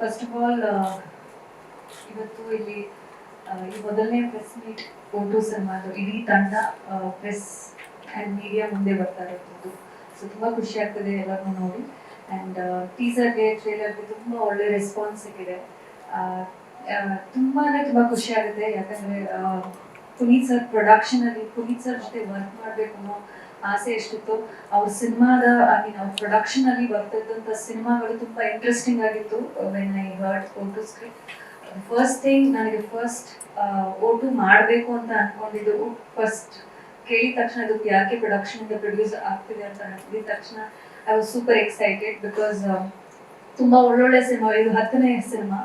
First of all ಇವತ್ತು ಇಲ್ಲಿ ಈ ಮೊದಲನೇ ಪ್ರೆಸ್ ಮೀಟ್ ಫೋಟೋ ಸಿನಿಮಾದು ಇಡೀ ತಂಡ ಪ್ರೆಸ್ ಆ್ಯಂಡ್ ಮೀಡಿಯಾ ಮುಂದೆ ಬರ್ತಾ ಇರೋದು ಸೊ ತುಂಬ ಖುಷಿ ಆಗ್ತದೆ ಎಲ್ಲರನ್ನೂ ನೋಡಿ. ಆ್ಯಂಡ್ ಟೀಸರ್ಗೆ ಟ್ರೇಲರ್ಗೆ ತುಂಬ ಒಳ್ಳೆ ರೆಸ್ಪಾನ್ಸ್ ಸಿಕ್ಕಿದೆ. ತುಂಬಾ ತುಂಬ ಖುಷಿ ಆಗುತ್ತೆ. ಯಾಕಂದರೆ ಪುನೀತ್ ಸರ್ ಪ್ರೊಡಕ್ಷನಲ್ಲಿ ಪುನೀತ್ ಸರ್ ಜೊತೆ ವರ್ಕ್ ಮಾಡಬೇಕು ಅನ್ನೋ ಆಸೆ ಎಷ್ಟಿತ್ತು, ಅವ್ರ ಸಿನಿಮಾದ ಐ ಮೀನ್ ಅವ್ರ ಪ್ರೊಡಕ್ಷನ್ ಅಲ್ಲಿ ಬರ್ತಿದ್ದಂತ ಸಿನಿಮಾಗಳು ತುಂಬಾ ಇಂಟ್ರೆಸ್ಟಿಂಗ್ ಆಗಿತ್ತು. When I heard O two script first thing ನನಗೆ ಫಸ್ಟ್ ಓಟು ಮಾಡಬೇಕು ಅಂತ ಅನ್ಕೊಂಡಿದ್ದು ಫಸ್ಟ್ ಕೇಳಿದ ತಕ್ಷಣ ಅದಕ್ಕೆ ಯಾಕೆ ಪ್ರೊಡಕ್ಷನ್ ಇಂದ ಪ್ರೊಡ್ಯೂಸ್ ಆಗ್ತಿದೆ ಅಂತ ಹೇಳಿದ ತಕ್ಷಣ I was super excited because ತುಂಬಾ ಒಳ್ಳೊಳ್ಳೆ ಸಿನಿಮಾ, ಇದು ಹತ್ತನೇ ಸಿನಿಮಾ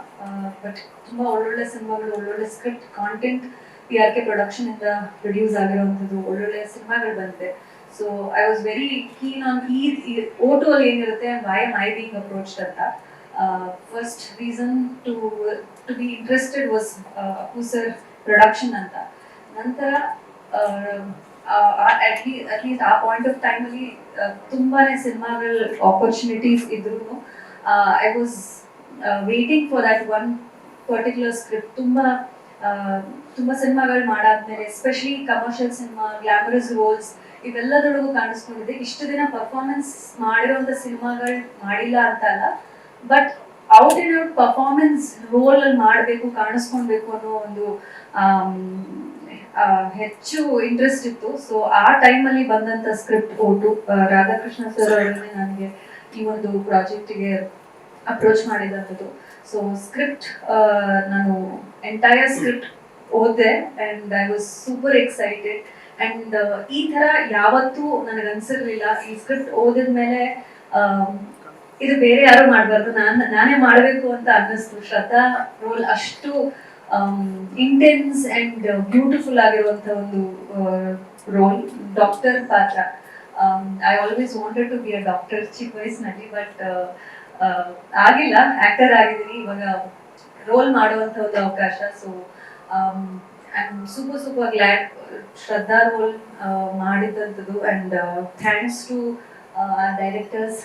ಬಟ್ ತುಂಬಾ ಒಳ್ಳೊಳ್ಳೆ ಸಿನಿಮಾಗಳು, ಒಳ್ಳೊಳ್ಳೆ script content P R K production ಇಂದ ಪ್ರೊಡ್ಯೂಸ್ ಆಗಿರುವಂತದ್ದು ಒಳ್ಳೊಳ್ಳೆ ಸಿನಿಮಾಗಳು ಬಂದಿದೆ. So I was very keen on ಈ ಓಟು ಅಲ್ಲಿ ಏನಿರುತ್ತೆ why am I being approached ಅಂತ. First reason to to be interested was Appu sir production ಅಂತ. ನಂತರ ಅಟ್ಲೀಸ್ಟ್ ಆ ಪಾಯಿಂಟ್ ಆಫ್ ಟೈಮ್ ಅಲ್ಲಿ ಆ, ತುಂಬಾನೇ ಸಿನಿಮಾಗಳ ಆಪರ್ಚುನಿಟೀಸ್ ಇದ್ರು I was waiting for that one particular script ತುಂಬಾ ಆ, ತುಂಬಾ ಸಿನಿಮಾಗಳು ಮಾಡಾದ್ಮೇಲೆ especially commercial cinema glamorous roles ಇವೆಲ್ಲದರೊಳಗೂ ಕಾಣಿಸ್ಕೊಂಡಿದೆ. ಇಷ್ಟು ದಿನ ಪರ್ಫಾರ್ಮೆನ್ಸ್ ಮಾಡಿರುವಂತ ಸಿನಿಮಾಗಳು ಮಾಡಿಲ್ಲ ಅಂತ ಅಲ್ಲ but out and out performance role ಅಲ್ಲಿ ಮಾಡಬೇಕು ಕಾಣಿಸ್ಕೊಳ್ಬೇಕು ಅನ್ನೋ ಒಂದು ಹೆಚ್ಚು ಇಂಟ್ರೆಸ್ಟ್ ಇತ್ತು. ಸೊ ಆ ಟೈಮಲ್ಲಿ ಬಂದಂತ ಸ್ಕ್ರಿಪ್ಟ್ ಓಟು ರಾಧಾಕೃಷ್ಣ ಸರ್ ಅವರನ್ನೇ ನನಗೆ ಈ ಒಂದು ಪ್ರಾಜೆಕ್ಟಿಗೆ ಅಪ್ರೋಚ್ ಮಾಡಿದಂಥದ್ದು. ಸೊ ಸ್ಕ್ರಿಪ್ಟ್ ನಾನು ಎಂಟೈರ್ ಸ್ಕ್ರಿಪ್ಟ್ ಓದಿದೆ and I was super excited and ಈ ತರ ಯಾವತ್ತೂ ನನಗೆ ಅನ್ಸಿರ್ಲಿಲ್ಲ. ಈ ಸ್ಕ್ರಿಪ್ಟ್ ಓದಿದ್ಮೇಲೆ ಇದು ಬೇರೆ ಯಾರು ಮಾಡಬಾರ್ದು. ನಾನು, ನಾನೇ ಮಾಡಬೇಕು ಅಂತ ಅನ್ನಿಸ್ತು. ಶ್ರದ್ಧಾ ರೋಲ್ ಅಷ್ಟು ಇಂಟೆನ್ಸ್ ಅಂಡ್ ಬ್ಯೂಟಿಫುಲ್ ಆಗಿರುವಂತ ಒಂದು ರೋಲ್. ಡಾಕ್ಟರ್ ಪಾತ್ರ. I always wanted to be a doctor ಚಿಕ್ಕ ವಯಸ್ಸಿನಲ್ಲಿ ಬಟ್ ಆಗಿಲ್ಲ. ಆಕ್ಟರ್ ಆಗಿದ್ದೀನಿ. ಇವಾಗ ರೋಲ್ ಮಾಡುವಂತ ಒಂದು ಅವಕಾಶ. So am super super glad Shraddha role ಮಾಡಿದಂಥದ್ದು and thanks to directors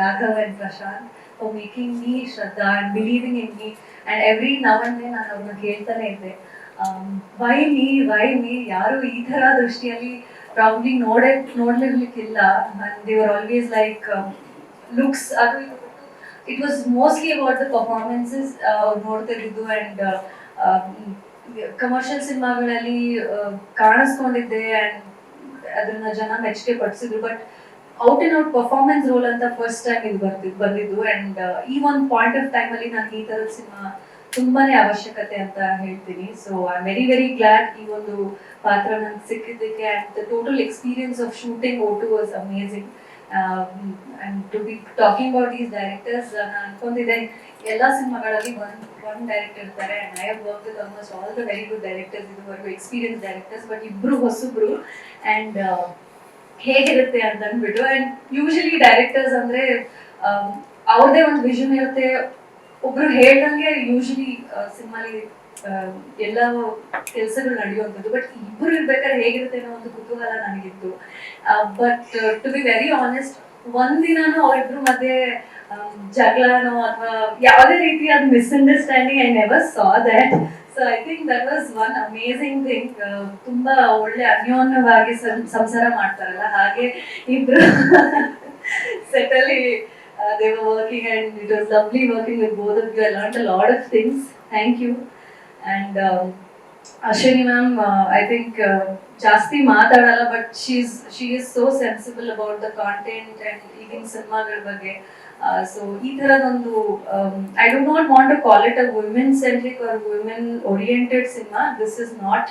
Raghav and Prashanth for making me Shraddha and believing in me and every now and ನಾನು ಅವ್ರನ್ನ ಕೇಳ್ತಾನೆ ಇದ್ದೆ. ವೈ ಮೀ ವೈ ಮೀ ಯಾರು ಈ ಥರ ದೃಷ್ಟಿಯಲ್ಲಿ ಪ್ರಾಬ್ಲಿ ನೋಡೇ, ನೋಡ್ಲಿರ್ಲಿಕ್ಕಿಲ್ಲ. And they were always like looks ಅದು it was mostly about the performances ಅವ್ರು ನೋಡ್ತಿದ್ದು ಅಂಡ್ ಕಮರ್ಷಿಯಲ್ ಸಿನಿಮಾಗಳಲ್ಲಿ ಕಾಣಿಸ್ಕೊಂಡಿದ್ದೆ ಅಂಡ್ ಅದನ್ನ ಜನ ಮೆಚ್ಚುಗೆ ಪಡಿಸಿದ್ರು. But out and out performance role ಅಂತ ಫಸ್ಟ್ ಟೈಮ್ ಇದು ಬರ್ತಿ, ಬಂದಿದ್ದು. ಅಂಡ್ ಈ ಒಂದು ಪಾಯಿಂಟ್ ಆಫ್ ಟೈಮ್ ಅಲ್ಲಿ ನಾನು ಈ ತರದ ಸಿನಿಮಾ ತುಂಬಾನೇ ಅವಶ್ಯಕತೆ ಅಂತ ಹೇಳ್ತೀನಿ. So I very very glad ಈ ಒಂದು ಪಾತ್ರ ನಂಗೆ ಸಿಕ್ಕಿದ್ದಕ್ಕೆ and the total experience of shooting O two was amazing and to be talking about these directors ನಾನು ಅನ್ಕೊಂಡಿದ್ದೆ ಎಲ್ಲ ಸಿನಿಮಾಗಳಲ್ಲಿ ಒನ್ ಒನ್ ಡೈರೆಕ್ಟರ್ ಇರ್ತಾರೆ and I have work with almost all the very good directors ಇದುವರೆಗೂ experience directors but ಇಬ್ಬರು ಹೊಸಬ್ರು and ಹೇಗಿರುತ್ತೆ ಅಂತ ಅಂದ್ಬಿಟ್ಟು ಆ್ಯಂಡ್ ಯೂಶಲಿ ಡೈರೆಕ್ಟರ್ಸ್ ಅಂದರೆ ಆಮ್, ಅವ್ರದೇ ಒಂದು ವಿಷನ್ ಇರುತ್ತೆ ಒಬ್ರು ಹೇಳ್ದಂಗೆ ಯೂಶಲಿ ಸಿನಿಮಾಲಿ ಎಲ್ಲ ಕೆಲಸಗಳು ನಡೆಯುವಂಥದ್ದು. ಬಟ್ ಇಬ್ರು ಇರ್ಬೇಕಾದ್ರೆ ಹೇಗಿರುತ್ತೆ ಅನ್ನೋ ಒಂದು ಕುತೂಹಲ ನನಗಿತ್ತು. But to be very honest ಒಂದಿನಾನು ಅವರಿಬ್ರು ಮತ್ತೆ ಜಗಳನೋ ಅಥವಾ ಯಾವುದೇ ರೀತಿಯಾದ misunderstanding I never saw that so I think that was one amazing thing ತುಂಬಾ ಒಳ್ಳೆ ಅನ್ಯೋನ್ಯವಾಗಿ ಸಂಸಾರ ಮಾಡ್ತಾರಲ್ಲ. ಹಾಗೆ ಇಬ್ರು ಸೆಟಲಿ were working and it was lovely working with you a lot of things thank and Ashwini ma'am I think ಜಾಸ್ತಿ ಮಾತಾಡಲ್ಲ but she's she is so sensible about the content and ಈಗಿನ ಸಿನಿಮಾಗಳ ಬಗ್ಗೆ. ಸೊ ಈ ತರದೊಂದು I don't not want to call it women centric or women oriented cinema this is not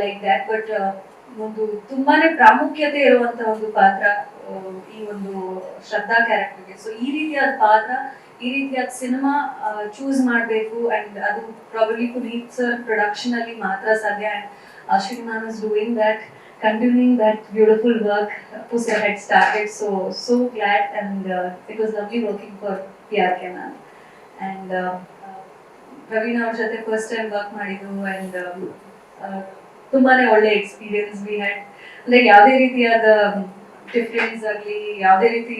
like that but ಒಂದು ತುಂಬಾನೇ ಪ್ರಾಮುಖ್ಯತೆ ಇರುವಂತ ಒಂದು ಪಾತ್ರ ಈ ಒಂದು ಶ್ರದ್ಧಾ ಕ್ಯಾರೆಕ್ಟರ್ಗೆ ಸೊ ಈ ರೀತಿಯಾದ ಪಾತ್ರ ಈ ರೀತಿಯಾದ ಸಿನಿಮಾ ಚೂಸ್ ಮಾಡಬೇಕು ಅಂಡ್ ಅದು ಪ್ರಾಬಲಿ ಪುನೀತ್ ಸರ್ ಪ್ರೊಡಕ್ಷನ್ ಅಲ್ಲಿ ಮಾತ್ರ ಸಾಧ್ಯ and Ashwin ma'am is doing that continuing that beautiful work ಪುಸ್ had started. So, so glad and uh, it was lovely working for PRK ma'am. And uh, uh, ಅವ್ರ ಜೊತೆ first time work ಮಾಡಿದ್ದು and ತುಂಬಾನೇ ಒಳ್ಳೆ experience we had ಅಂದರೆ ಯಾವುದೇ ರೀತಿಯಾದ difference ಆಗಲಿ, ಯಾವುದೇ ರೀತಿ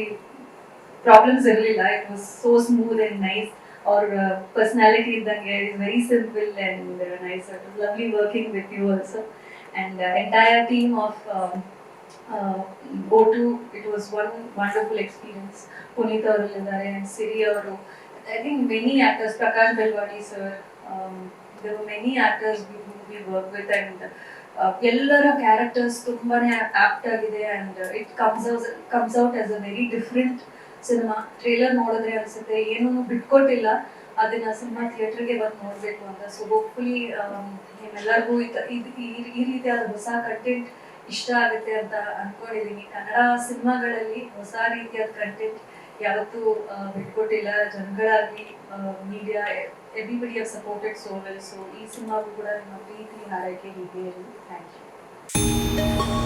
ಪ್ರಾಬ್ಲಮ್ಸ್ ಇರಲಿಲ್ಲ. It was so smooth and nice ಅವ್ರ ಪರ್ಸನಾಲಿಟಿ ಇದ್ದಂಗೆ is very simple and nice lovely working with you also and entire team of go to it was one wonderful experience Puneeth ಅವರಲ್ಲಿದ್ದಾರೆ and Siri ಅವರು I think many actors Prakash Belawadi sir there were many actors we, we work uh, ಎಲ್ಲರ characters ತುಂಬಾನೇ apt ಆಗಿದೆ and it comes comes out as a very different cinema trailer ನೋಡಿದ್ರೆ ಅನ್ಸುತ್ತೆ ಏನೂ ಬಿಟ್ಕೊಟ್ಟಿಲ್ಲ ಅದನ್ನ cinema ಥಿಯೇಟರ್ಗೆ ಬಂದು ನೋಡಬೇಕು ಅಂತ. ಸೊ ಹೋಪ್ಫುಲಿ ನಿಮ್ಮೆಲ್ಲರಿಗೂ ಈ- ರೀತಿಯಾದ ಹೊಸ ಕಂಟೆಂಟ್ ಇಷ್ಟ ಆಗುತ್ತೆ ಅಂತ ಅನ್ಕೊಂಡಿದೀನಿ. ಕನ್ನಡ ಸಿನಿಮಾಗಳಲ್ಲಿ ಹೊಸ ರೀತಿಯಾದ ಕಂಟೆಂಟ್ ಯಾವತ್ತೂ ಬಿಟ್ಕೊಟ್ಟಿಲ್ಲ. ಜನಗಳಾಗ್ಲಿ media everybody have supported so well so ಈ ಸಿನಿಮಾಗೂ ಕೂಡ ನಿಮ್ಮ ಪ್ರೀತಿ ಹಾರೈಕೆ ಹೀಗೆ. Thank you